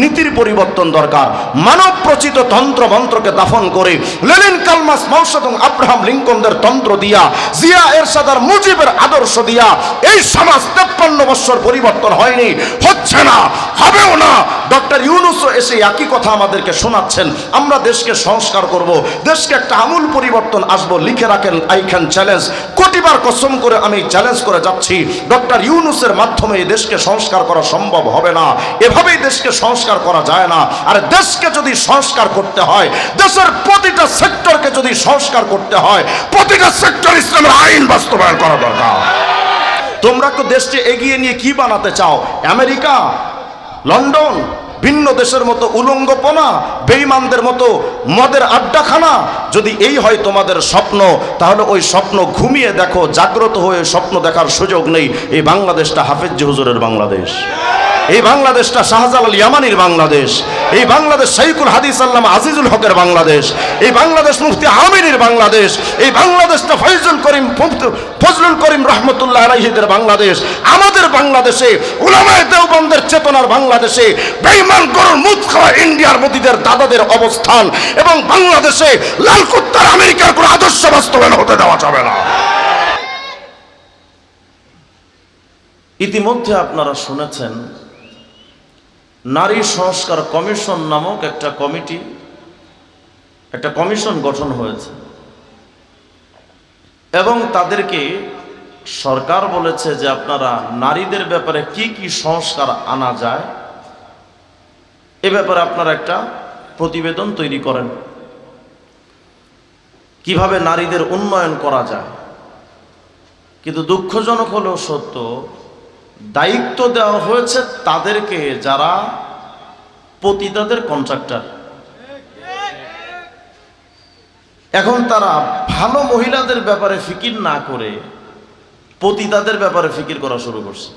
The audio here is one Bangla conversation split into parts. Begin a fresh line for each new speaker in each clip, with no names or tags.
নীতির পরিবর্তন দরকার। মানব প্রচিত তন্ত্র মন্ত্রকে দাফন করে লেনিন কালমাস মাউসাদং আব্রাহাম লিঙ্কনদের তন্ত্র দিয়া, জিয়া এরশাদার মুজিবের আদর্শ দিয়া এই সমাজ তেপ্পান্ন বৎসর পরিবর্তন হয়নি, হচ্ছে না, হবেও না। ডক্টর ইউনুসও এসে একই কথা আমাদেরকে শোনাচ্ছেন, আমরা দেশকে সংস্কার করব, দেশকে একটা আমূল পরিবর্তন আসব, লিখে রাখেন আই চ্যালেঞ্জ। কোটিবার কসম করে আমি চ্যালেঞ্জ করে যাচ্ছি, ডক্টর ইউনুসের মাধ্যমে দেশকে সংস্কার করা সম্ভব হবে না। এভাবেই দেশকে সংস্কার করা যায় না। আর দেশকে যদি সংস্কার করতে হয়, দেশের প্রতিটা সেক্টরকে যদি সংস্কার করতে হয়, প্রতিটা সেক্টর ইসলামের আইন বাস্তবায়ন করা দরকার। তোমরা তো দেশকে এগিয়ে নিয়ে কি বানাতে চাও? আমেরিকা, লন্ডন, ভিন্ন দেশের মতো উলঙ্গপনা বেইমানদের মতো মদের আড্ডাখানা। যদি এই হয় তোমাদের স্বপ্ন, তাহলে ওই স্বপ্ন ঘুমিয়ে দেখো, জাগ্রত হয়ে স্বপ্ন দেখার সুযোগ নেই। এই বাংলাদেশটা হাফেজ হুজুরের বাংলাদেশ। এই বাংলাদেশটা শাহজালাল ইয়ামানির বাংলাদেশ, এই বাংলাদেশ শাইকুল হাদিস আল্লাম আজিজুল হকের বাংলাদেশ, এই বাংলাদেশ মুফতি আমিনের বাংলাদেশ, এই বাংলাদেশটা ফৈজুল করিম ফজলুল করিম রহমতুল্লাহ আলাইহিদের বাংলাদেশ, আমাদের বাংলাদেশে উলামায় দেওবন্দের চেতনার বাংলাদেশে বেঈমান গরুর মুখ ইন্ডিয়ার মোদীদের দাদাদের অবস্থান এবং বাংলাদেশে লাল কুত্তার আমেরিকার কোনো আদর্শ বাস্তবায়ন হতে দেওয়া যাবে না। ইতিমধ্যে আপনারা শুনেছেন নারী সংস্কার কমিশন নামক একটা কমিটি, একটা কমিশন গঠন হয়েছে। এবং তাদেরকে সরকার বলেছে যে আপনারা নারীদের ব্যাপারে কি কি সংস্কার আনা যায়, এ ব্যাপারে আপনারা একটা প্রতিবেদন তৈরি করেন। কীভাবে নারীদের উন্নয়ন করা যায়। কিন্তু দুঃখজনক হলেও সত্য দায়িত্ব দেওয়া হয়েছে তাদেরকে যারা পতিতাদের কন্ট্রাক্টর এখন তারা ভালো মহিলাদের ব্যাপারে ফিকির না করে পতিতাদের ব্যাপারে ফিকির করা শুরু করছে।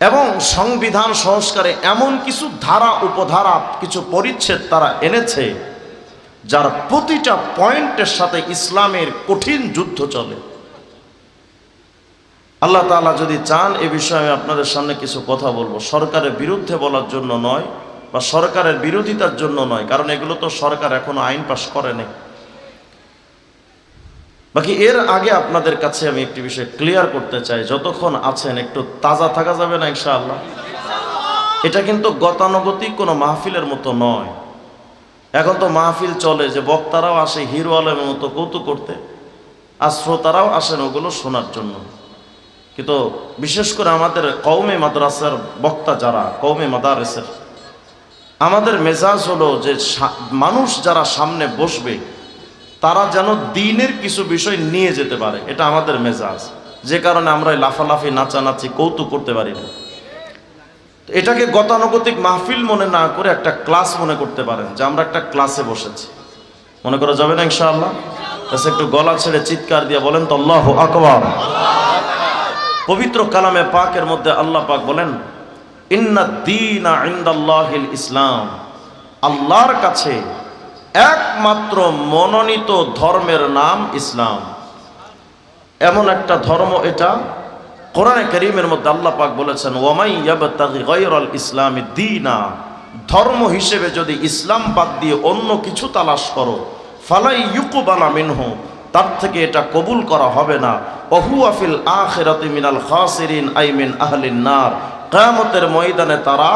এবং সংবিধান সংস্কারে এমন কিছু ধারা, উপধারা, কিছু পরিচ্ছেদ তারা এনেছে, যার প্রতিটা পয়েন্টের সাথে ইসলামের কঠিন যুদ্ধ চলে। আল্লাহ তাআলা যদি চান এ বিষয়ে আমি আপনাদের সামনে কিছু কথা বলব। সরকারের বিরুদ্ধে বলার জন্য নয় বা সরকারের বিরোধিতার জন্য নয়, কারণ এগুলো তো সরকার এখনও আইন পাশ করেনি বাকি এর আগে আপনাদের কাছে আমি একটি বিষয় ক্লিয়ার করতে চাই। যতক্ষণ আছেন, একটু তাজা থাকা যাবে না ইনশাআল্লাহ? এটা কিন্তু গতানুগতিক কোনো মাহফিলের মতো নয়। এখন তো মাহফিল চলে যে বক্তারাও আসে, হিরো আলমের মতো কৌতুক করতে, আর শ্রোতারাও আসেন ওগুলো শোনার জন্য। কিন্তু বিশেষ করে আমাদের কৌমে মাদ্রাসার বক্তা যারা কৌমে মাদারেসের, আমাদের মেজাজ হলো যে মানুষ যারা সামনে বসবে, তারা যেন দিনের কিছু বিষয় নিয়ে যেতে পারে। এটা আমাদের মেজাজ। যে কারণে আমরা লাফালাফি, নাচানাচি, কৌতুক করতে পারি না। এটাকে গতানুগতিক মাহফিল মনে না করে একটা ক্লাস মনে করতে পারেন, যে আমরা একটা ক্লাসে বসেছি। মনে করা যাবে না ইনশাআল্লাহ? ব্যাস একটু গলা ছেড়ে চিৎকার দিয়ে বলেন তো, আল্লাহ আকবর। পবিত্র কালামে পাকের মধ্যে আল্লাহ পাক বলেন, ইন্না ইসলাম। আল্লাহর কাছে একমাত্র মনোনীত ধর্মের নাম ইসলাম। এমন একটা ধর্ম এটা, কোরআনে করিমের মধ্যে আল্লাহ পাক বলেছেন ইয়াবতাগি গায়রাল ইসলামি দীনা ধর্ম হিসেবে যদি ইসলাম বাদ দিয়ে অন্য কিছু তালাশ করো, ফালাই ইউকুবালা মিনহু তার থেকে এটা কবুল করা হবে না। অহুয়াফিল আখিরাতি মিনাল খাসিরিন, আই মিন আহলিন নার। কিয়ামতের ময়দানে তারা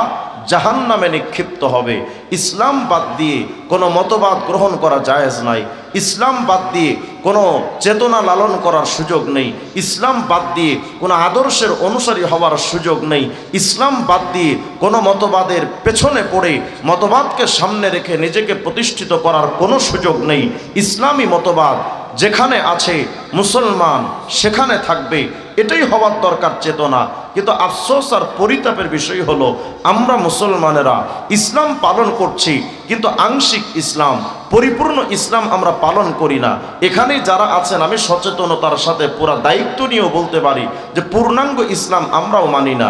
জাহান্নামে নিক্ষিপ্ত হবে। ইসলাম বাদ দিয়ে কোনো মতবাদ গ্রহণ করা জায়েজ নাই। ইসলাম বাদ দিয়ে কোনো চেতনা লালন করার সুযোগ নেই। ইসলাম বাদ দিয়ে কোনো আদর্শের অনুসারী হওয়ার সুযোগ নেই। ইসলাম বাদ দিয়ে কোনো মতবাদের পেছনে পড়ে মতবাদকে সামনে রেখে নিজেকে প্রতিষ্ঠিত করার কোনো সুযোগ নেই। ইসলামী মতবাদ যেখানে আছে মুসলমান সেখানে থাকবে এটাই হওয়ার দরকার চেতনা। কিন্তু আফসোস আর পরিতাপের বিষয় হলো, আমরা মুসলমানেরা ইসলাম পালন করছি, কিন্তু আংশিক ইসলাম, পরিপূর্ণ ইসলাম আমরা পালন করি না। এখানেই যারা আছেন, আমি সচেতনতার সাথে পুরা দায়িত্ব নিয়েও বলতে পারি যে পূর্ণাঙ্গ ইসলাম আমরাও মানি না।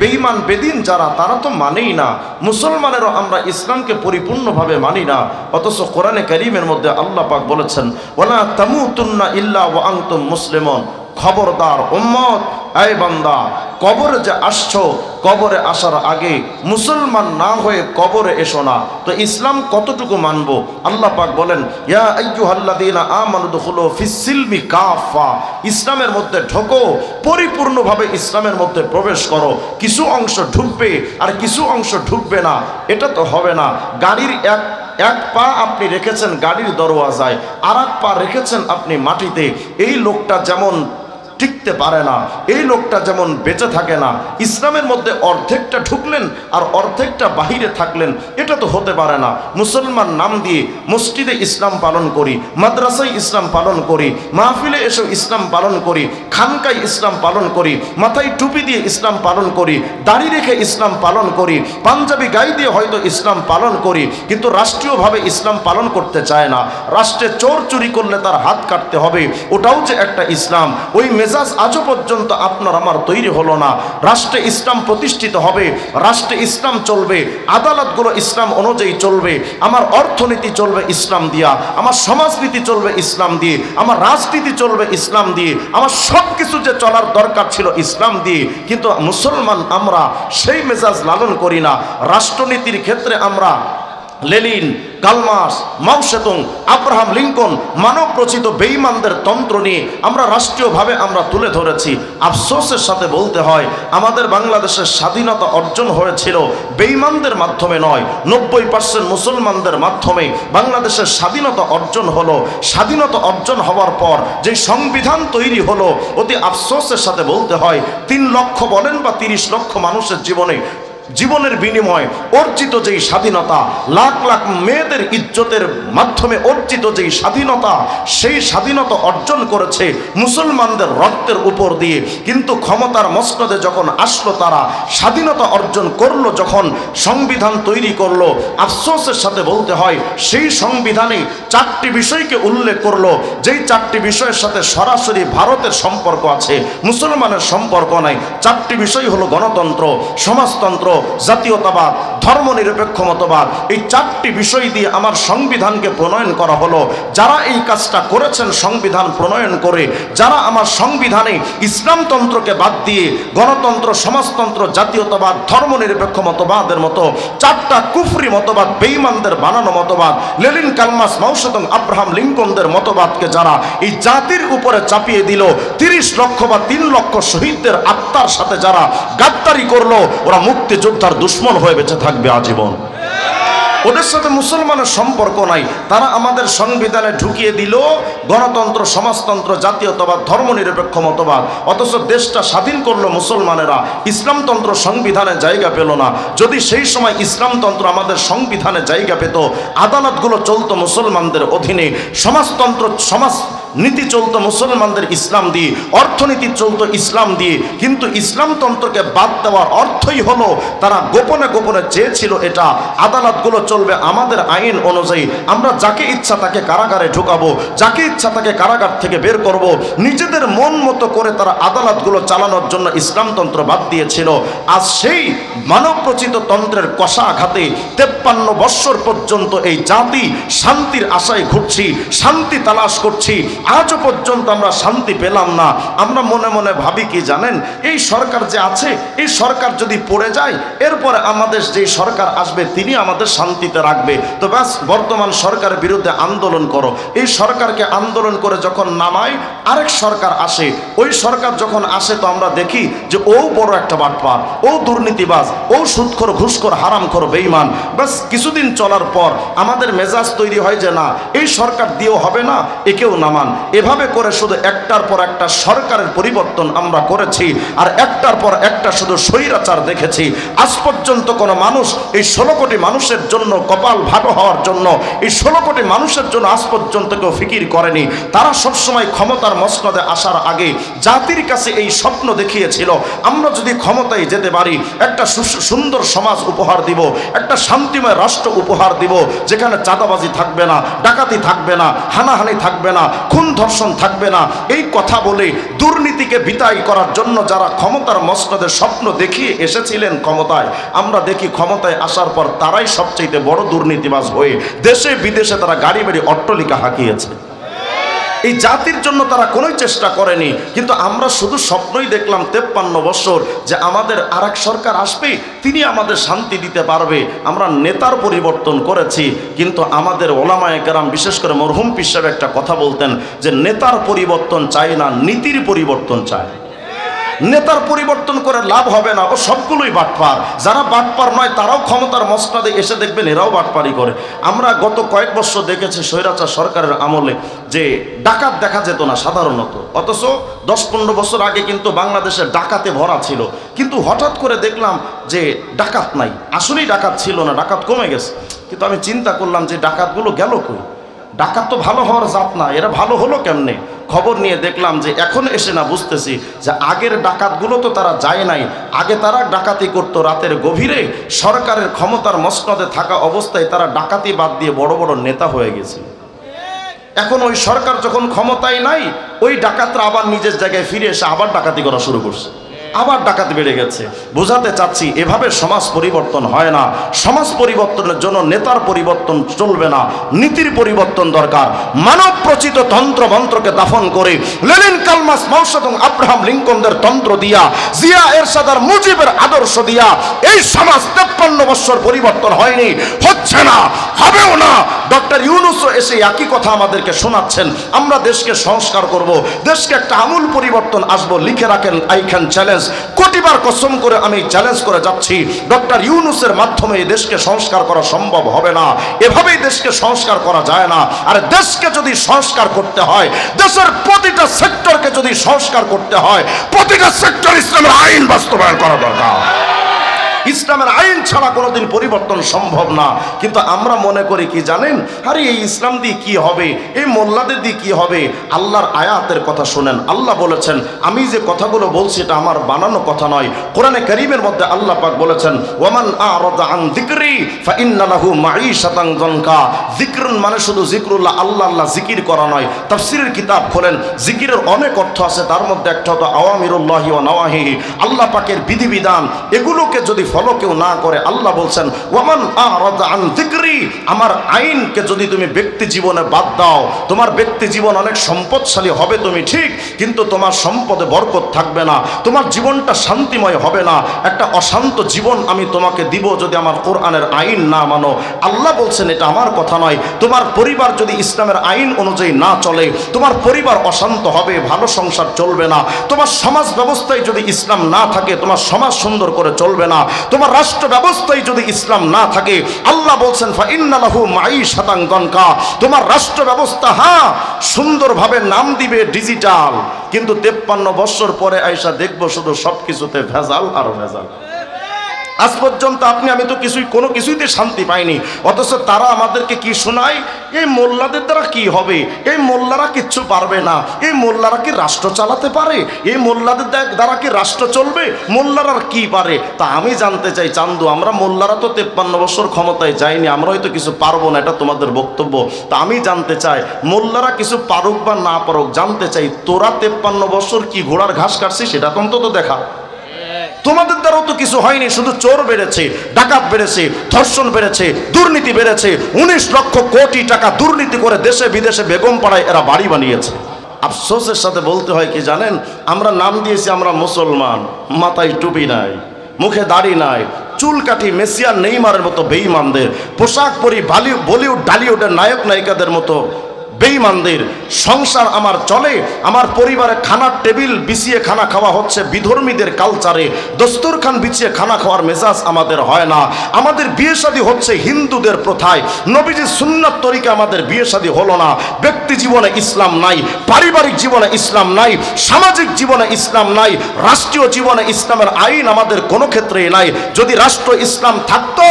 বেঈমান, বেদিন যারা, তারা তো মানেই না। মুসলমানেরও আমরা ইসলামকে পরিপূর্ণভাবে মানি না। অথচ কোরআনে করিমের মধ্যে আল্লাহ পাক বলেছেন ওলা তামুতুন্না ইল্লা ওয়া আনতুম মুসলিমন। খবরদার উম্মত। আয় বান্দা, কবরে যে আসছো, কবরে আসার আগে মুসলমান না হয়ে কবরে এসো না। তো ইসলাম কতটুকু মানবো? আল্লাহ পাক বলেন, ইয়া আইয়ুহাল্লাযীনা ফিস-সিলমি কাফা ইসলামের মধ্যে ঢোকো, পরিপূর্ণভাবে ইসলামের মধ্যে প্রবেশ করো। কিছু অংশ ঢুকবে আর কিছু অংশ ঢুকবে না। এটা তো হবে না। গাড়ির এক এক পা আপনি রেখেছেন, গাড়ির দরওয়াজায়। আর এক পা রেখেছেন আপনি মাটিতে। এই লোকটা যেমন টিকতে পারে না। এই লোকটা যেমন বেঁচে থাকে না, ইসলামের মধ্যে অর্ধেকটা ঢুকলেন আর অর্ধেকটা বাহিরে থাকলেন, এটা তো হতে পারে না। মুসলমান নাম দিয়ে মসজিদে ইসলাম পালন করি, মাদ্রাসায় ইসলাম পালন করি, মাহফিলে এসে ইসলাম পালন করি, খানকায় ইসলাম পালন করি, মাথায় টুপি দিয়ে ইসলাম পালন করি, দাড়ি রেখে ইসলাম পালন করি, পাঞ্জাবি গাই দিয়ে হয়তো ইসলাম পালন করি, কিন্তু রাষ্ট্রীয়ভাবে ইসলাম পালন করতে চায় না। রাষ্ট্রে চোর চুরি করলে তার হাত কাটতে হবে, ওটাও যে একটা ইসলাম, ওই মেজাজ আজও পর্যন্ত আপনার আমার তৈরি হলো না। রাষ্ট্রে ইসলাম প্রতিষ্ঠিত হবে, রাষ্ট্রে ইসলাম চলবে, আদালতগুলো ইসলাম অনুযায়ী চলবে, আমার অর্থনীতি চলবে ইসলাম দিয়া, আমার সমাজনীতি চলবে ইসলাম দিয়ে, আমার রাজনীতি চলবে ইসলাম দিয়ে, আমার সব কিছু যে চলার দরকার ছিল ইসলাম দিয়ে। কিন্তু মুসলমান আমরা সেই মেজাজ লালন করি না। রাষ্ট্রনীতির ক্ষেত্রে আমরা Lenin Karl Marx Mao Tse tung Abraham Lincoln মানব রচিত বেইমানদের তন্ত্র নিয়ে আমরা রাষ্ট্রীয়ভাবে আমরা তুলে ধরেছি। আফসোসের সাথে বলতে হয়, আমাদের বাংলাদেশের স্বাধীনতা অর্জন হয়েছিল বেইমানদের মাধ্যমে নয়, নব্বই পার্সেন্ট মুসলমানদের মাধ্যমে। বাংলাদেশের স্বাধীনতা অর্জন হলো, স্বাধীনতা অর্জন হওয়ার পর যে সংবিধান তৈরি হলো, অতি আফসোসের সাথে বলতে হয়, তিন লক্ষ বলেন বা তিরিশ লক্ষ মানুষের জীবনে জীবনের বিনিময় অর্জিত যেই স্বাধীনতা, লাখ লাখ মেয়েদের ইজ্জতের মাধ্যমে অর্জিত যেই স্বাধীনতা, সেই স্বাধীনতা অর্জন করেছে মুসলমানদের রক্তের উপর দিয়ে। কিন্তু ক্ষমতার মসনদে যখন আসলো তারা, স্বাধীনতা অর্জন করল যখন সংবিধান তৈরি করল, আফসোসের সাথে বলতে হয়, সেই সংবিধানে চারটি বিষয়কে উল্লেখ করল। যেই চারটি বিষয়ের সাথে সরাসরি ভারতের সম্পর্ক আছে, মুসলমানের সম্পর্ক নাই, চারটি বিষয় হলো গণতন্ত্র, সমাজতন্ত্র জাতীয়তাবাদ, ধর্মনিরপেক্ষ মতবাদ, এই চারটি বিষয় দিয়ে আমার সংবিধানকে প্রণয়ন করা হলো। যারা এই কাজটা করেছেন, সংবিধান প্রণয়ন করে, যারা আমার সংবিধানে ইসলামতন্ত্রকে বাদ দিয়ে গণতন্ত্র, সমাজতন্ত্র, জাতীয়তাবাদ মতবাদের মতো চারটা কুফরি মতবাদ বেইমানদের বানানো মতবাদ লেলিন কালমাস আব্রাহাম লিঙ্কনদের মতবাদকে যারা এই জাতির উপরে চাপিয়ে দিল, তিরিশ লক্ষ বা তিন লক্ষ শহীদদের আত্মার সাথে যারা গাদ্দারি করল, ওরা মুক্তিযোদ্ধার দুশ্মন হয়ে বেঁচে থাকবে আজীবন। ওদের সাথে মুসলমানের সম্পর্ক নাই। তারা আমাদের সংবিধানে ঢুকিয়ে দিল, গণতন্ত্র, সমাজতন্ত্র, জাতীয়তাবাদ, ধর্মনিরপেক্ষ মতবাদ। অথচ দেশটা স্বাধীন করল মুসলমানেরা, ইসলামতন্ত্র সংবিধানে জায়গা পেল না। যদি সেই সময় ইসলামতন্ত্র আমাদের সংবিধানে জায়গা পেত, আদালতগুলো চলতো মুসলমানদের অধীনে। সমাজতন্ত্র, সমাজ নীতি চলতো মুসলমানদের ইসলাম দিয়ে, অর্থনীতি চলতো ইসলাম দিয়ে, কিন্তু ইসলামতন্ত্রকে বাদ দেওয়ার অর্থই হলো তারা গোপনে গোপনে চেয়েছিল এটা। আদালতগুলো চলবে আমাদের আইন অনুযায়ী। আমরা যাকে ইচ্ছা তাকে কারাগারে ঢুকাবো, যাকে ইচ্ছা তাকে কারাগার থেকে বের করব। নিজেদের মন মতো করে তারা আদালতগুলো চালানোর জন্য ইসলামতন্ত্র বাদ দিয়েছিল। আর সেই মানবরচিত তন্ত্রের কষা আঘাতে তেপ্পান্ন বৎসর পর্যন্ত এই জাতি শান্তির আশায় ঘুরছি, শান্তি তালাশ করছি আজও পর্যন্ত আমরা শান্তি পেলাম না। আমরা মনে মনে ভাবি কি জানেন? এই সরকার যে আছে, এই সরকার যদি পড়ে যায়, এরপরে আমাদের যে সরকার আসবে, তিনি আমাদের শান্তিতে রাখবে। তো ব্যাস, বর্তমান সরকারের বিরুদ্ধে আন্দোলন করো। এই সরকারকে আন্দোলন করে যখন নামায়, আরেক সরকার আসে। ওই সরকার যখন আসে, তো আমরা দেখি যে ও বড় একটা বাটপার, ও দুর্নীতিবাজ, ও সুদখোর, ঘুষখোর, হারামখোর বেইমান ব্যাস, কিছুদিন চলার পর আমাদের মেজাজ তৈরি হয় যে না, এই সরকার দিয়েও হবে না, একেও নামান। এভাবে করে শুধু একটার পর একটা সরকারের পরিবর্তন আমরা করেছি, আর একটার পর একটা শুধু স্বৈরাচার দেখেছি। আজ পর্যন্ত কোনো মানুষ এই ষোলো কোটি মানুষের জন্য কপাল ভালো হওয়ার জন্য, এই ষোলো কোটি মানুষের জন্য আজ পর্যন্ত কেউ ফিকির করেনি। তারা সবসময় ক্ষমতার মসনদে আসার আগে জাতির কাছে এই স্বপ্ন দেখিয়েছিল, আমরা যদি ক্ষমতায় যেতে পারি, একটা সুন্দর সমাজ উপহার দিব, একটা শান্তিময় রাষ্ট্র উপহার দিব, যেখানে চাঁদাবাজি থাকবে না, ডাকাতি থাকবে না, হানাহানি থাকবে না ধর্ষণ থাকবে না। এই কথা বলে দুর্নীতিকে বিদায় করার জন্য যারা ক্ষমতার মসনদের স্বপ্ন দেখিয়ে এসেছিলেন ক্ষমতায়, আমরা দেখি ক্ষমতায় আসার পর তারাই সবচেয়ে বড় দুর্নীতিবাজ হয়ে দেশে বিদেশে তারা গাড়ি বাড়ি অট্টলিকা হাঁকিয়েছে। এই জাতির জন্য তারা কোনোই চেষ্টা করেনি। কিন্তু আমরা শুধু স্বপ্নই দেখলাম তেপ্পান্ন বছর যে আমাদের আর সরকার আসবে, তিনি আমাদের শান্তি দিতে পারবে। আমরা নেতার পরিবর্তন করেছি, কিন্তু আমাদের ওলামায় কেরাম, বিশেষ করে মরহুম পিসাব একটা কথা বলতেন যে, নেতার পরিবর্তন চাই না, নীতির পরিবর্তন চায় নেতার পরিবর্তন করে লাভ হবে না, ও সবগুলোই বাটপার। যারা বাটপার নয়, তারাও ক্ষমতার মসনাদে এসে দেখবেন এরাও বাটপারি করে। আমরা গত কয়েক বছর দেখেছি স্বৈরাচার সরকারের আমলে যে ডাকাত দেখা যেত না সাধারণত। অথচ দশ পনেরো বছর আগে কিন্তু বাংলাদেশে ডাকাতে ভরা ছিল। কিন্তু হঠাৎ করে দেখলাম যে ডাকাত নাই। আসলেই ডাকাত ছিল না, ডাকাত কমে গেছে। কিন্তু আমি চিন্তা করলাম যে ডাকাতগুলো গেল কই? ডাকাত তো ভালো হওয়ার জাত না, এরা ভালো হলো কেমনে? খবর নিয়ে দেখলাম যে এখন এসে না বুঝতেছি যে আগের ডাকাতগুলো তো তারা যায় নাই, আগে তারা ডাকাতি করতো রাতের গভীরে, সরকারের ক্ষমতার মসনদে থাকা অবস্থায় তারা ডাকাতি বাদ দিয়ে বড় বড় নেতা হয়ে গেছে। এখন ওই সরকার যখন ক্ষমতায় নাই, ওই ডাকাতরা আবার নিজের জায়গায় ফিরে এসে আবার ডাকাতি করা শুরু করছে। আবার ডাকাত বেড়ে গেছে। বোঝাতে চাচ্ছি, এভাবে সমাজ পরিবর্তন হয় না। সমাজ পরিবর্তনের জন্য নেতার পরিবর্তন চলবে না। নীতির পরিবর্তন দরকার। মানব প্রচিত তন্ত্র মন্ত্রকে দাফন করে লেনিন কালমাস, মৌসদং আব্রাহাম লিঙ্কনদের তন্ত্র দিয়া, জিয়া এরশাদার মুজিবের আদর্শ দিয়া, এই সমাজ তেপ্পান্ন বৎসর পরিবর্তন হয়নি। হচ্ছে না, হবেও না। ডক্টর ইউনুসও এসে একই কথা আমাদেরকে শোনাচ্ছেন। আমরা দেশকে সংস্কার করব। দেশকে একটা আমূল পরিবর্তন আসব। লিখে রাখেন আই ক্যান চ্যালেঞ্জ। কোটিবার কসম করে আমি চ্যালেঞ্জ করে যাচ্ছি। ডক্টর ইউনুসের মাধ্যমে এই দেশকে সংস্কার করা সম্ভব হবে না। এভাবেই দেশকে সংস্কার করা যায় না। আর দেশকে যদি সংস্কার করতে হয়, দেশের প্রতিটা সেক্টরকে যদি সংস্কার করতে হয়, প্রতিটা সেক্টর ইসলামের আইন বাস্তবায়ন করা দরকার। ইসলামের আইন ছাড়া কোনোদিন পরিবর্তন সম্ভব না। কিন্তু আমরা মনে করি কি জানেন? আরে এই ইসলাম দিয়ে কি হবে? এই মোল্লাদের দিয়ে কি হবে? আল্লাহর আয়াতের কথা শোনেন। আল্লাহ বলেছেন, আমি যে কথাগুলো বলছি এটা আমার বানানো কথা নয়। কোরআনে করিমের মধ্যে আল্লাহ পাক বলেছেন আরাদা আন যিকরি ফাইন্না লাহু দনকা মানে শুধু যিকরুল্লাহ, আল্লাহ আল্লাহ জিকির করা নয়। তাফসীরের কিতাব খোলেন জিকিরের অনেক অর্থ আছে, তার মধ্যে একটা হতো আওয়ামিরুল্লাহি ওয়া নওয়াহিহি। আল্লাহ পাকের বিধিবিধান, এগুলোকে যদি ফলো কেউ না করে, আল্লাহ বলছেন আরাদা আন আমার আইনকে যদি তুমি ব্যক্তি জীবনে বাদ দাও, তোমার ব্যক্তি জীবন অনেক সম্পদশালী হবে তুমি ঠিক, কিন্তু তোমার সম্পদে বরকত থাকবে না, তোমার জীবনটা শান্তিময় হবে না, একটা অশান্ত জীবন আমি তোমাকে দিব যদি আমার কোরআনের আইন না মানো। আল্লাহ বলছেন, এটা আমার কথা নয়, তোমার পরিবার যদি ইসলামের আইন অনুযায়ী না চলে, তোমার পরিবার অশান্ত হবে, ভালো সংসার চলবে না, তোমার সমাজ ব্যবস্থায় যদি ইসলাম না থাকে, তোমার সমাজ সুন্দর করে চলবে না তোমার রাষ্ট্র ব্যবস্থায় যদি ইসলাম না থাকে, আল্লাহ বলছেন, ফাইন্নালাহু মাই শতাঙ্গনকা তোমার রাষ্ট্র ব্যবস্থা হ্যাঁ সুন্দরভাবে নাম দিবে ডিজিটাল, কিন্তু তেপ্পান্ন বছর পরে আয়সা দেখব শুধু সব কিছুতে ভেজাল আর ভেজাল। আজ পর্যন্ত আপনি, আমি তো কিছুই, কোনো কিছুইতে শান্তি পাইনি। অথচ তারা আমাদেরকে কি শোনায়? এই মোল্লাদের দ্বারা কি হবে? এই মোল্লারা কিচ্ছু পারবে না। এই মোল্লারা কি রাষ্ট্র চালাতে পারে? এই মোল্লাদের দ্বা- দ্বারা কি রাষ্ট্র চলবে? মোল্লারা কি পারে? তা আমি জানতে চাই, চান্দু, আমরা মোল্লারা তো তেপ্পান্ন বছর ক্ষমতায় যাইনি, আমরা হয়তো কিছু পারব না, এটা তোমাদের বক্তব্য। তা আমি জানতে চাই, মোল্লারা কিছু পারুক বা না পারুক, জানতে চাই, তোরা তেপ্পান্ন বছর কি ঘোড়ার ঘাস কাটছিস, সেটা তো অন্তত দেখা। তোমাদের দ্বারাও তো কিছু হয়নি, শুধু চোর বেড়েছে, ডাকাত বেড়েছে, ধর্ষণ বেড়েছে, দুর্নীতি বেড়েছে। উনিশ লক্ষ কোটি টাকা দুর্নীতি করে দেশে বিদেশে বেগম পাড়ায় এরা বাড়ি বানিয়েছে। আফসোসের সাথে বলতে হয় কি জানেন? আমরা নাম দিয়েছি আমরা মুসলমান, মাথায় টুপি নাই, মুখে দাড়ি নাই, চুল কাটি মেসিয়ার নেইমারের মতো বেইমানদের, পোশাক পরি বালি বলিউড, ডালিউডের নায়ক নায়িকাদের মতো বেইমানদের সংসার আমার চলে, আমার পরিবারে খানার টেবিল বিছিয়ে খানা খাওয়া হচ্ছে, বিধর্মীদের কালচারে দস্তরখান বিছিয়ে খানা খাওয়ার মেজাজ আমাদের হয় না। আমাদের বিয়ে শাদী হচ্ছে হিন্দুদের প্রথায়। নবীজি সুন্নাত তরিকা আমাদের বিয়ে শাদী হলো না। ব্যক্তি জীবনে ইসলাম নাই, পারিবারিক জীবনে ইসলাম নাই, সামাজিক জীবনে ইসলাম নাই, রাষ্ট্রীয় জীবনে ইসলামের আইন আমাদের কোনো ক্ষেত্রেই নাই। যদি রাষ্ট্র ইসলাম থাকতো,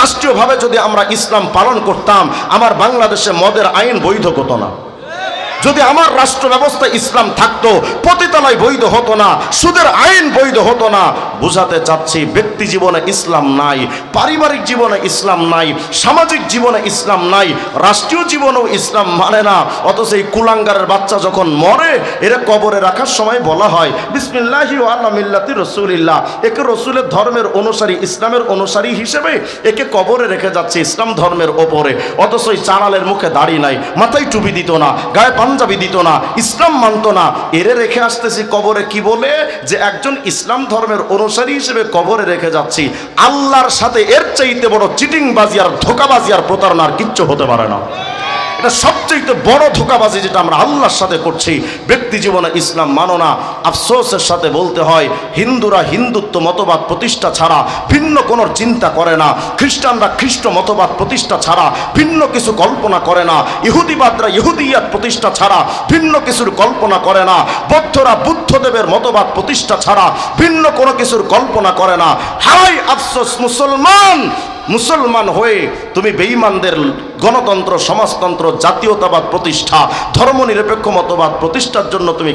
রাষ্ট্রীয়ভাবে যদি আমরা ইসলাম পালন করতাম, আমার বাংলাদেশে মদের আইন বৈধ হতো না। যদি আমার রাষ্ট্র ব্যবস্থা ইসলাম থাকতো, পতিতালয় বৈধ হতো না, সুদের আইন বৈধ হতো না, বুঝাতে চাচ্ছি ব্যক্তি জীবনে ইসলাম নাই, পারিবারিক জীবনে ইসলাম নাই, সামাজিক জীবনে ইসলাম নাই, রাষ্ট্রীয় জীবনেও ইসলাম মানে না, অথচ এই কুলাঙ্গারের বাচ্চা যখন মরে, এরা কবরে রাখার সময় বলা হয়, বিসমিল্লাহি আল্লাহ মিল্লাতি রসুলিল্লাহ। একে রসুলের ধর্মের অনুসারী, ইসলামের অনুসারী হিসেবে একে কবরে রেখে যাচ্ছে ইসলাম ধর্মের ওপরে। অথচ এই চাড়ালের মুখে দাড়ি নাই, মাথায় টুপি দিত না, গায়ে পাঞ্জাবি দিত না, ইসলাম মানত না। এরে রেখে আসতেছি কবরে কি বলে? যে একজন ইসলাম ধর্মের অনুসারী হিসেবে কবরে রেখে যাচ্ছি। আল্লাহর সাথে এর চাইতে বড় চিটিং বাজিয়ার ধোকাবাজি আর প্রতারণার কিচ্ছু হতে পারে না। এটা সবচেয়ে বড় ধোকাবাজি যেটা আমরা আল্লাহর সাথে করছি, ব্যক্তি জীবনে ইসলাম মানো না। আফসোসের সাথে বলতে হয়, হিন্দুরা হিন্দুত্ব মতবাদ প্রতিষ্ঠা ছাড়া ভিন্ন কোনো চিন্তা করে না। খ্রিস্টানরা খ্রিস্ট মতবাদ প্রতিষ্ঠা ছাড়া ভিন্ন কিছু কল্পনা করে না। ইহুদিবাদরা ইহুদিয়াত প্রতিষ্ঠা ছাড়া ভিন্ন কিছুর কল্পনা করে না। বৌদ্ধরা বুদ্ধদেবের মতবাদ প্রতিষ্ঠা ছাড়া ভিন্ন কোনো কিছুর কল্পনা করে না। হাই আফসোস, মুসলমান! মুসলমান হয়ে তুমি বেঈমানদের গণতন্ত্র সমাজতন্ত্র জাতীয়তাবাদ প্রতিষ্ঠা ধর্মনিরপেক্ষ মতবাদ প্রতিষ্ঠার জন্য তুমি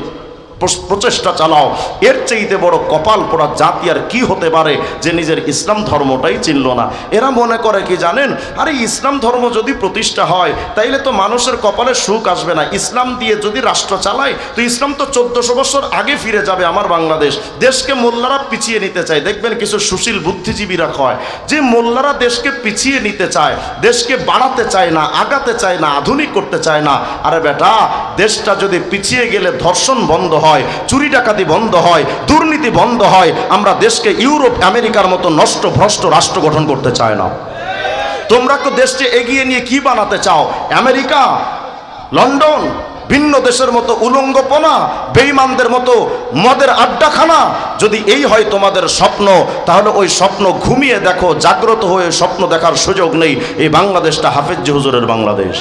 প্রচেষ্টা চালাও। এর চাইতে বড় কপাল পোড়া জাতি আর কি হতে পারে যে নিজের ইসলাম ধর্মটাই চিনল না? এরা মনে করে কি জানেন? আরে, ইসলাম ধর্ম যদি প্রতিষ্ঠা হয়, তাইলে তো মানুষের কপালে সুখ আসবে না। ইসলাম দিয়ে যদি রাষ্ট্র চালায়, তো ইসলাম তো চোদ্দশো বছর আগে ফিরে যাবে আমার বাংলাদেশ। দেশকে মোল্লারা পিছিয়ে নিতে চায়। দেখবেন কিছু সুশীল বুদ্ধিজীবীরা কয়, যে মোল্লারা দেশকে পিছিয়ে নিতে চায়, দেশকে বাড়াতে চায় না, আগাতে চায় না, আধুনিক করতে চায় না। আরে বেটা, দেশটা যদি পিছিয়ে গেলে ধর্ষণ বন্ধ চুরি ডাকাতি বন্ধ হয়, দুর্নীতি বন্ধ হয়, আমরা দেশকে ইউরোপ, আমেরিকার মতো নষ্ট ভ্রষ্ট রাষ্ট্র গঠন করতে চায় না। তোমরা তো দেশকে এগিয়ে নিয়ে কি বানাতে চাও? আমেরিকা, লন্ডন, ভিন্ন দেশের মতো উলঙ্গপনা বেইমানদের মতো মদের আড্ডাখানা, যদি এই হয় তোমাদের স্বপ্ন, তাহলে ওই স্বপ্ন ঘুমিয়ে দেখো, জাগ্রত হয়ে স্বপ্ন দেখার সুযোগ নেই, এই বাংলাদেশটা হাফেজ হুজুরের বাংলাদেশ।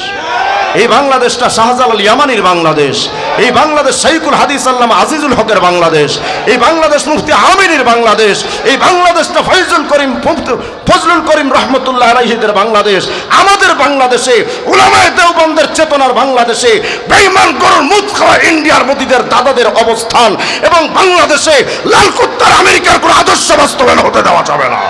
এই বাংলাদেশটা শাহজালাল ইয়ামানির বাংলাদেশ, এই বাংলাদেশ শাইকুল হাদিস আল্লাম আজিজুল হকের বাংলাদেশ, এই বাংলাদেশ মুফতি আমিনের বাংলাদেশ, এই বাংলাদেশটা ফয়জুল করিম ফজলুল করিম রহমতুল্লাহ আলাইহিদের বাংলাদেশ, আমাদের বাংলাদেশে উলামায়ে দেওবন্দের চেতনার বাংলাদেশে বেঈমান গরুর মুখ খাওয়া ইন্ডিয়ার মোদীদের দাদাদের অবস্থান এবং বাংলাদেশে লাল কুত্তার আমেরিকার কোনো আদর্শ বাস্তবায়ন হতে দেওয়া যাবে না।